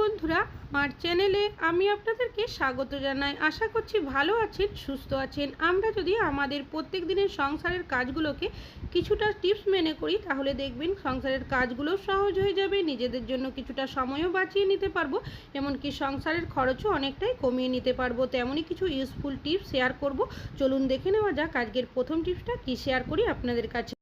বন্ধুরা, আমার চ্যানেলে আমি আপনাদেরকে স্বাগত জানাই। আশা করছি ভালো আছেন, সুস্থ আছেন। আমরা যদি আমাদের প্রত্যেক দিনের সংসারের কাজগুলোকে কিছুটা টিপস মেনে করি, তাহলে দেখবেন সংসারের কাজগুলো সহজ হয়ে যাবে, নিজেদের জন্য কিছুটা সময়ও বাঁচিয়ে নিতে পারব, এমনকি সংসারের খরচও অনেকটাই কমিয়ে নিতে পারব। তেমনই কিছু ইউজফুল টিপস শেয়ার করব। চলুন দেখে নেওয়া যাক আজকের প্রথম টিপসটা কী শেয়ার করি আপনাদের কাছে।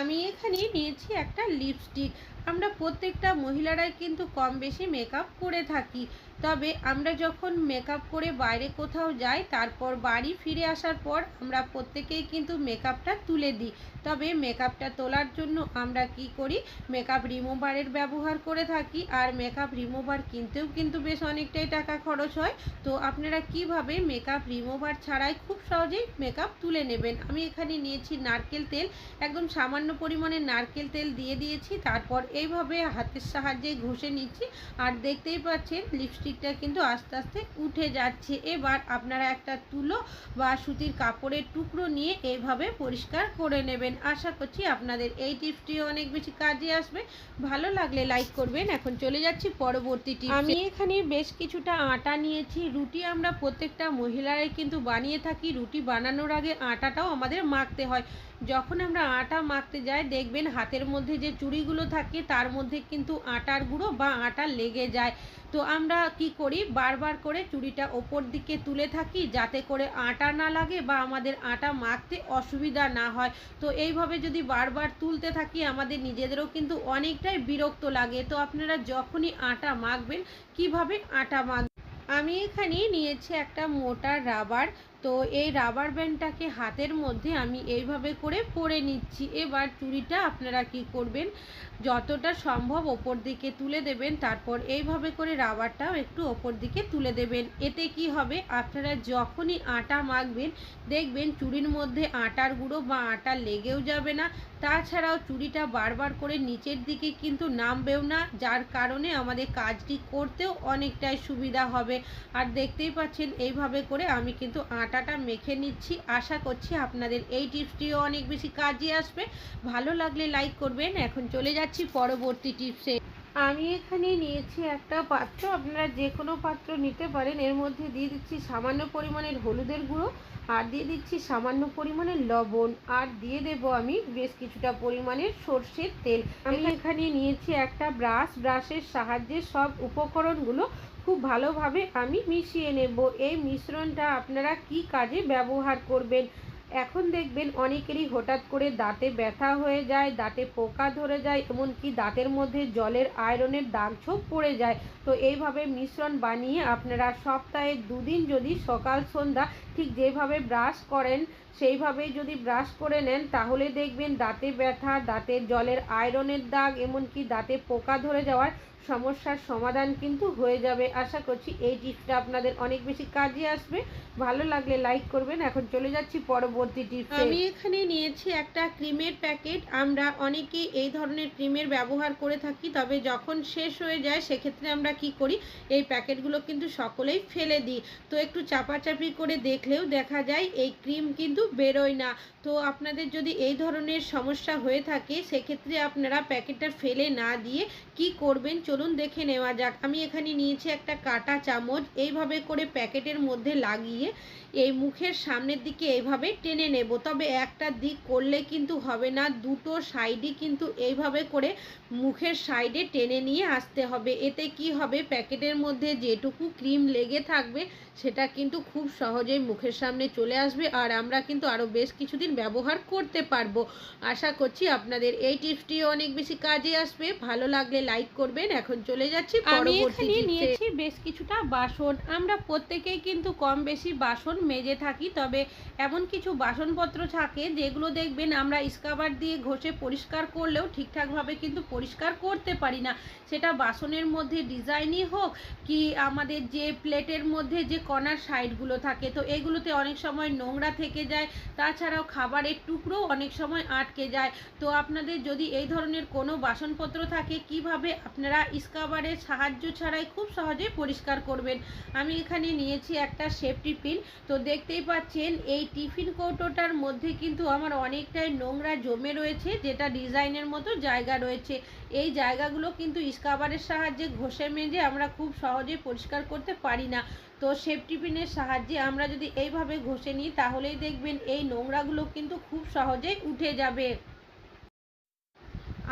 আমি এখানে নিয়েছি একটা লিপস্টিক আমরা প্রত্যেকটা মহিলারাই কিন্তু কম বেশি মেকআপ করে থাকি। তবে আমরা যখন মেকআপ করে বাইরে কোথাও যাই, তারপর বাড়ি ফিরে আসার পর আমরা প্রত্যেকেই কিন্তু মেকআপটা তুলে দিই। তবে মেকআপটা তোলার জন্য আমরা কি করি? মেকআপ রিমুভারের ব্যবহার করে থাকি। আর মেকআপ রিমুভার কিনতেও কিন্তু বেশ অনেকটাই টাকা খরচ হয়। তো আপনারা কীভাবে মেকআপ রিমুভার ছাড়াই খুব সহজেই মেকআপ তুলে নেবেন? আমি এখানে নিয়েছি নারকেল তেল। একদম সামান্য পরিমাণে নারকেল তেল দিয়ে দিয়েছি। তারপর এইভাবে হাতের সাহায্যে ঘষে নিচ্ছি। আর দেখতেই পাচ্ছেন লিপস্টিকটা কিন্তু আস্তে আস্তে উঠে যাচ্ছে। এবার আপনারা একটা তুলো বা সুতির কাপড়ের টুকরো নিয়ে এইভাবে পরিষ্কার করে নেবেন। আশা করছি আপনাদের এই টিপসটিও অনেক বেশি কাজে আসবে। ভালো লাগলে লাইক করবেন। এখন চলে যাচ্ছি পরবর্তী টিপস। আমি এখানে বেশ কিছুটা আটা নিয়েছি। রুটি আমরা প্রত্যেকটা মহিলারাই কিন্তু বানিয়ে থাকি। রুটি বানানোর আগে আটাটাও আমাদের মাখতে হয়। যখন আমরা আটা মাখতে যাই, দেখবেন হাতের মধ্যে যে চুড়িগুলো থাকে, তার মধ্যে কিন্তু আটার গুঁড়ো বা আটা লেগে যায়। তো আমরা কি করি, বারবার করে চুড়িটা ওপর দিকে তুলে থাকি, যাতে করে আটা না লাগে বা আমাদের আটা মাখতে অসুবিধা না হয়। তো এইভাবে যদি বারবার তুলতে থাকি, আমাদের নিজেদেরও কিন্তু অনেকটাই বিরক্ত লাগে। তো আপনারা যখনই আটা মাখবেন, কীভাবে আটা মাখ আমি এখানে নিয়েছি একটা মোটা রাবার তো এই রাবার ব্যান্ডটাকে হাতের মধ্যে আমি এইভাবে করে পরে নিচ্ছি। এবার চুড়িটা আপনারা কি করবেন? যতটা সম্ভব ওপর দিকে তুলে দেবেন, তারপর এইভাবে করে রাবারটাও একটু ওপর দিকে তুলে দেবেন। এতে কি হবে? আপনারা যখনই আটা মাখবেন, দেখবেন চুড়ির মধ্যে আটার গুঁড়ো বা আটা লেগেও যাবে না। তাছাড়াও চুড়িটা বারবার করে নিচের দিকে কিন্তু নামবেও না, যার কারণে আমাদের কাজটি করতেও অনেকটাই সুবিধা হবে। আর দেখতেই পাচ্ছেন, এইভাবে করে আমি কিন্তু আটাটা মেখে নিচ্ছি। আশা করছি আপনাদের এই টিপসটিও অনেক বেশি কাজে আসবে। ভালো লাগলে লাইক করবেন। এখন চলে যাচ্ছি পরবর্তী টিপসে। আমি এখানে নিয়েছি একটা পাত্র। আপনারা যে কোনো পাত্র নিতে পারেন। এর মধ্যে দিয়ে দিচ্ছি সামান্য পরিমাণের হলুদের গুঁড়ো আর দিয়ে দিচ্ছি সামান্য পরিমাণের লবণ। আর দিয়ে দেব আমি বেশ কিছুটা পরিমাণের সর্ষের তেল। আমি এখানে নিয়েছি একটা ব্রাশ। ব্রাশের সাহায্যে সব উপকরণগুলো খুব ভালোভাবে আমি মিশিয়ে নেব। এই মিশ্রণটা আপনারা কি কাজে ব্যবহার করবেন? এখন দেখবেন অনেকেরই হঠাৎ করে দাঁতে ব্যথা হয়ে যায়, দাঁতে পোকা ধরে যায়, এমনকি দাঁতের মধ্যে জলের আয়রনের দাগ ছোপ পড়ে যায়। তো এইভাবে মিশ্রণ বানিয়ে আপনারা সপ্তাহে দুদিন যদি সকাল, সন্ধ্যা ঠিক যেভাবে ব্রাশ করেন, সেইভাবেই যদি ব্রাশ করে নেন, তাহলে দেখবেন দাঁতে ব্যথা দাঁতের জলের আয়রনের দাগ, এমনকি দাঁতে পোকা ধরে যাওয়ার সমস্যার সমাধান কিন্তু হয়ে যাবে। আশা করছি এই টিপসটা আপনাদের অনেক বেশি কাজে আসবে। ভালো লাগলে লাইক করবেন। এখন চলে যাচ্ছি পরবর্তী টিপস। আমি এখানে নিয়েছি একটা ক্রিমের প্যাকেট আমরা অনেকেই এই ধরনের ক্রিমের ব্যবহার করে থাকি, তবে যখন শেষ হয়ে যায়, সেক্ষেত্রে আমরা কি করি? এই প্যাকেটগুলো কিন্তু সকলেই ফেলে দিই। তো একটু চাপাচাপি করে দেখলেও দেখা যায় এই ক্রিম কিন্তু বেরোয় না। তো আপনাদের যদি এই ধরনের সমস্যা হয়ে থাকে, সেক্ষেত্রে আপনারা প্যাকেটটা ফেলে না দিয়ে কি করবেন চলুন দেখে নেওয়া যাক। আমি এখানে নিয়েছি একটা কাটা চামচ, এইভাবে করে প্যাকেটের মধ্যে লাগিয়ে এই মুখের সামনের দিকে এইভাবে টেনে নেব। তবে একটা দিক করলে কিন্তু হবে না, দুটো সাইডই কিন্তু এইভাবে করে মুখের সাইডে টেনে নিয়ে আসতে হবে। এতে কি হবে? প্যাকেটের মধ্যে যেটুকু ক্রিম লেগে থাকবে সেটা কিন্তু খুব সহজেই মুখের সামনে চলে আসবে আর আমরা কিন্তু আরও বেশ কিছুদিন ব্যবহার করতে পারব। আশা করছি আপনাদের এই টিপসটিও অনেক বেশি কাজে আসবে। ভালো লাগলে লাইক করবেন। এখন চলে যাচ্ছি আমি এখানে। নিয়েছি বেশ কিছুটা বাসন। আমরা প্রত্যেকেই কিন্তু কম বেশি বাসন মেজে থাকি তবে এমন কিছু বাসনপত্র থাকে যেগুলো দেখবেন আমরা স্কাবার দিয়ে ঘষে পরিষ্কার করলেও ঠিকঠাকভাবে কিন্তু পরিষ্কার করতে পারি না। সেটা বাসনের মধ্যে ডিজাইনই হোক কি আমাদের যে প্লেটের মধ্যে যে কর্নার সাইডগুলো থাকে। তো এগুলোতে অনেক সময় নোংরা থেকে যায়, তাছাড়াও খাবারের টুকরো অনেক সময় আটকে যায়। তো আপনাদের যদি এই ধরনের কোনো বাসনপত্র থাকে, কীভাবে আপনারা স্কাবারের সাহায্য ছাড়াই খুব সহজে পরিষ্কার করবেন? আমি এখানে নিয়েছি একটা সেফটি পিন। তো দেখতেই পাচ্ছেন, এই টিফিন কৌটোটার মধ্যে কিন্তু আমার অনেকটাই নোংরা জমে রয়েছে, যেটা ডিজাইনের মতো জায়গা রয়েছে। এই জায়গাগুলো কিন্তু স্কাবারের সাহায্যে ঘষে মেজে আমরা খুব সহজে পরিষ্কার করতে পারি না। তো সেফটি পিনের সাহায্যে আমরা যদি এইভাবে ঘষে নিই, তাহলেই দেখবেন এই নোংরাগুলো কিন্তু খুব সহজেই উঠে যাবে।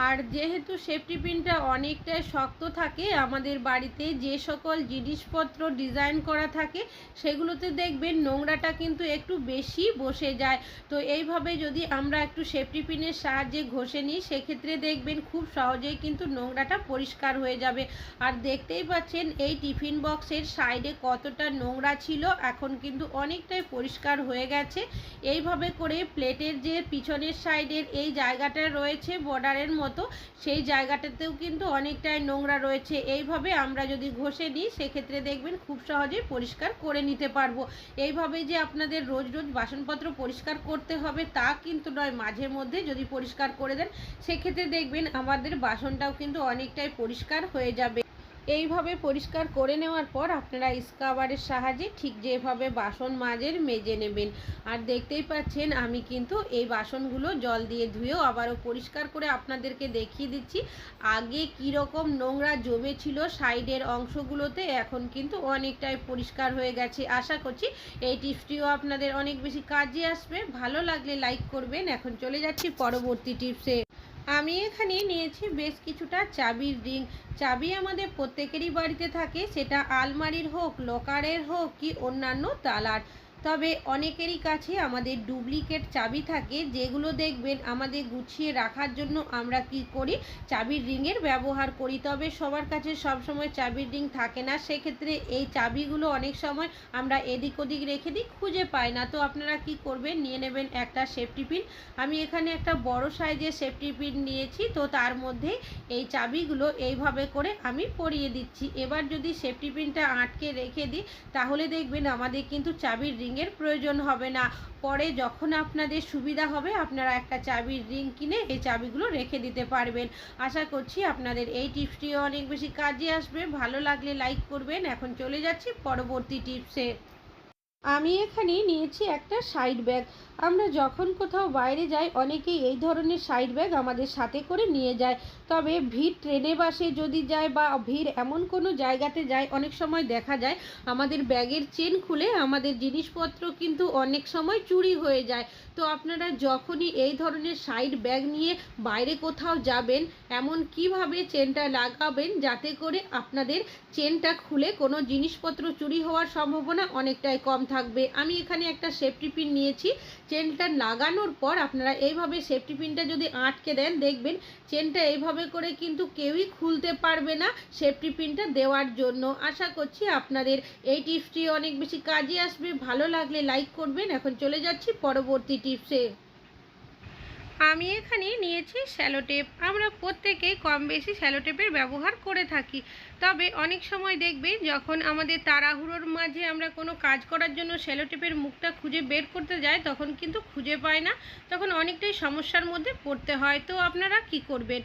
আর যেহেতু সেফটি পিনটা অনেকটাই শক্ত থাকে, আমাদের বাড়িতে যে সকল জিনিসপত্র ডিজাইন করা থাকে, সেগুলোতে দেখবেন নোংরাটা কিন্তু একটু বেশি বসে যায়। তো এইভাবে যদি আমরা একটু সেফটি পিনের সাহায্যে ঘষে নিই, সেক্ষেত্রে দেখবেন খুব সহজেই কিন্তু নোংরাটা পরিষ্কার হয়ে যাবে। আর দেখতেই পাচ্ছেন, এই টিফিন বক্সের সাইডে কতটা নোংরা ছিল, এখন কিন্তু অনেকটাই পরিষ্কার হয়ে গেছে। এইভাবে করে প্লেটের যে পিছনের সাইডের এই জায়গাটা রয়েছে বর্ডারের মতো মতো, সেই জায়গাটাতেও কিন্তু অনেকটাই নোংরা রয়েছে। এইভাবে আমরা যদি ঘষে নিই, সেক্ষেত্রে দেখবেন খুব সহজেই পরিষ্কার করে নিতে পারব। এইভাবে যে আপনাদের রোজ রোজ বাসনপত্র পরিষ্কার করতে হবে, তা কিন্তু নয়। মাঝে মধ্যে যদি পরিষ্কার করে দেন, সেক্ষেত্রে দেখবেন আমাদের বাসনটাও কিন্তু অনেকটাই পরিষ্কার হয়ে যাবে। এইভাবে পরিষ্কার করে নেওয়ার পর আপনারা স্কাবারের সাহায্যে ঠিক যেভাবে বাসন মাজের মেজে নেবেন। আর দেখতেই পাচ্ছেন, আমি কিন্তু এই বাসনগুলো জল দিয়ে ধুয়েও আবারও পরিষ্কার করে আপনাদেরকে দেখিয়ে দিচ্ছি। আগে কীরকম নোংরা জমেছিল সাইডের অংশগুলোতে, এখন কিন্তু অনেকটাই পরিষ্কার হয়ে গেছে। আশা করছি এই টিপসটিও আপনাদের অনেক বেশি কাজে আসবে। ভালো লাগলে লাইক করবেন। এখন চলে যাচ্ছি পরবর্তী টিপসে। আমি এখানে নিয়েছি বেশ কিছুটা চাবির রিং। চাবি আমাদের প্রত্যেকেরই বাড়িতে থাকে, সেটা আলমারির হোক, লকারের হোক, কি অন্যান্য তালার। তবে অনেকেরই কাছে আমাদের ডুপ্লিকেট চাবি থাকে, যেগুলো দেখবেন আমাদের গুছিয়ে রাখার জন্য আমরা কি করি? চাবির রিংয়ের ব্যবহার করি। তবে সবার কাছে সব সময় চাবির রিং থাকে না। সেক্ষেত্রে এই চাবিগুলো অনেক সময় আমরা এদিক ওদিক রেখে দিই, খুঁজে পাই না। তো আপনারা কি করবেন? নিয়ে নেবেন একটা সেফটি পিন। আমি এখানে একটা বড় সাইজের সেফটি পিন নিয়েছি। তো তার মধ্যে এই চাবিগুলো এইভাবে করে আমি পরিয়ে দিচ্ছি। এবার যদি সেফটি পিনটা আটকে রেখে দিই, তাহলে দেখবেন আমাদের কিন্তু চাবির রিং রিংয়ের প্রয়োজন হবে না। পরে যখন আপনাদের সুবিধা হবে, আপনারা একটা চাবির রিং কিনে এই চাবিগুলো রেখে দিতে পারবেন। আশা করছি আপনাদের এই টিপসটিও অনেক বেশি কাজে আসবে। ভালো লাগলে লাইক করবেন। এখন চলে যাচ্ছি পরবর্তী টিপসে। আমি এখানে নিয়েছি একটা সাইড ব্যাগ। আমরা যখন কোথাও বাইরে যাই, অনেকেই এই ধরনের সাইড ব্যাগ আমাদের সাথে করে নিয়ে যায়। তবে ভিড় ট্রেনে বাসে যদি যায় বা ভিড় এমন কোনো জায়গাতে যায়, অনেক সময় দেখা যায় আমাদের ব্যাগের চেন খুলে আমাদের জিনিসপত্র কিন্তু অনেক সময় চুরি হয়ে যায়। তো আপনারা যখনই এই ধরনের সাইড ব্যাগ নিয়ে বাইরে কোথাও যাবেন, এমন কীভাবে চেনটা লাগাবেন যাতে করে আপনাদের চেনটা খুলে কোনো জিনিসপত্র চুরি হওয়ার সম্ভাবনা অনেকটাই কম থাকবে। আমি এখানে একটা সেফটি পিন নিয়েছি। চেনটা লাগানোর পর আপনারা এইভাবে সেফটি পিনটা যদি আটকে দেন, দেখবেন চেনটা এইভাবে করে কিন্তু কেউই খুলতে পারবে না সেফটি পিনটা দেওয়ার জন্য। আশা করছি আপনাদের এই টিপসটি অনেক বেশি কাজে আসবে। ভালো লাগলে লাইক করবেন। এখন চলে যাচ্ছি পরবর্তী টিপসে আমি এখানে নিয়েছি স্যালোটেপ আমরা প্রত্যেকেই কম বেশি স্যালোটেপের ব্যবহার করে থাকি। তবে অনেক সময় দেখবে যখন আমাদের তাড়াহুড়োর মাঝে আমরা কোনো কাজ করার জন্য স্যালোটেপের মুখটা খুঁজে বের করতে যাই, তখন কিন্তু খুঁজে পায় না। তখন অনেকটাই সমস্যার মধ্যে পড়তে হয়। তো আপনারা কি করবেন?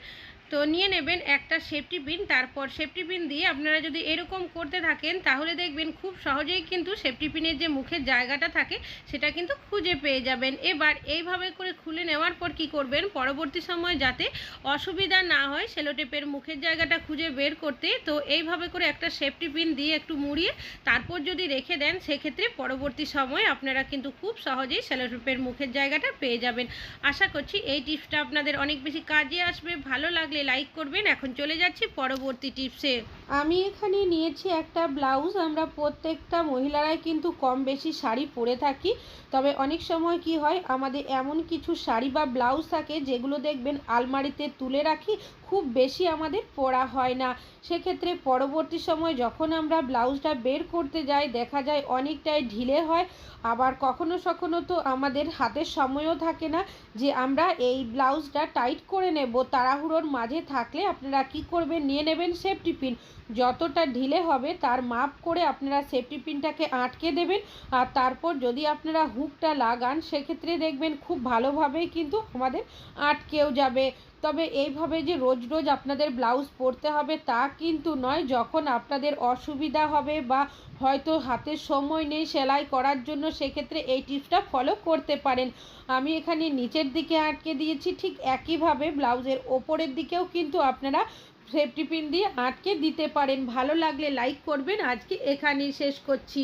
তো নিয়ে নেবেন একটা সেফটি পিন তারপর সেফটি পিন দিয়ে আপনারা যদি এরকম করতে থাকেন, তাহলে দেখবেন খুব সহজেই কিন্তু সেফটি পিনের যে মুখের জায়গাটা থাকে, সেটা কিন্তু খুঁজে পেয়ে যাবেন। এবার এইভাবে করে খুলে নেওয়ার পর কি করবেন? পরবর্তী সময় যাতে অসুবিধা না হয় সেলোটেপের মুখের জায়গাটা খুঁজে বের করতে, তো এইভাবে করে একটা সেফটি পিন দিয়ে একটু মুড়িয়ে তারপর যদি রেখে দেন, সেক্ষেত্রে পরবর্তী সময় আপনারা কিন্তু খুব সহজেই সেলোটেপের মুখের জায়গাটা পেয়ে যাবেন। আশা করছি এই টিপসটা আপনাদের অনেক বেশি কাজে আসবে, ভালো লাগলে লাইক করবেন। এখন চলে যাচ্ছি পরবর্তী টিপসে। আমি এখানে নিয়েছি একটা ব্লাউজ। আমরা প্রত্যেকটা মহিলারাই কিন্তু কম বেশি শাড়ি পরে থাকি। তবে অনেক সময় কি হয়, আমাদের এমন কিছু শাড়ি বা ব্লাউজ থাকে, যেগুলো দেখবেন আলমারিতে তুলে রাখি, খুব বেশি আমাদের পরা হয় না। সেক্ষেত্রে পরবর্তী সময় যখন আমরা ব্লাউজটা বের করতে যাই, দেখা যায় অনেকটাই ঢিলে হয়। আবার কখনো সখনো তো আমাদের হাতের সময়ও থাকে না যে আমরা এই ব্লাউজটা টাইট করে নেব, তাড়াহুড়োর মাঝে থাকলে আপনারা কি করবেন? নিয়ে নেবেন সেফটি পিন যতটা ঢিলে হবে তার মাপ করে আপনারা সেফটি পিনটাকে আটকে দেবেন। আর তারপর যদি আপনারা হুকটা লাগান, সেক্ষেত্রে দেখবেন খুব ভালোভাবেই কিন্তু আমাদের আটকেও যাবে। তবে এইভাবে যে রোজ রোজ আপনাদের ব্লাউজ পরতে হবে তা কিন্তু নয়, যখন আপনাদের অসুবিধা হবে বা হয়তো হাতে সময় নেই সেলাই করার জন্য সেক্ষেত্রে এই টিপসটা ফলো করতে পারেন। আমি এখানে নিচের দিকে আটকে দিয়েছি, ঠিক একইভাবে ব্লাউজের ওপরের দিকেও কিন্তু আপনারা সেফটি পিন দিয়ে আটকে দিতে পারেন। ভালো লাগলে লাইক করবেন। আজকে এখানেই শেষ করছি।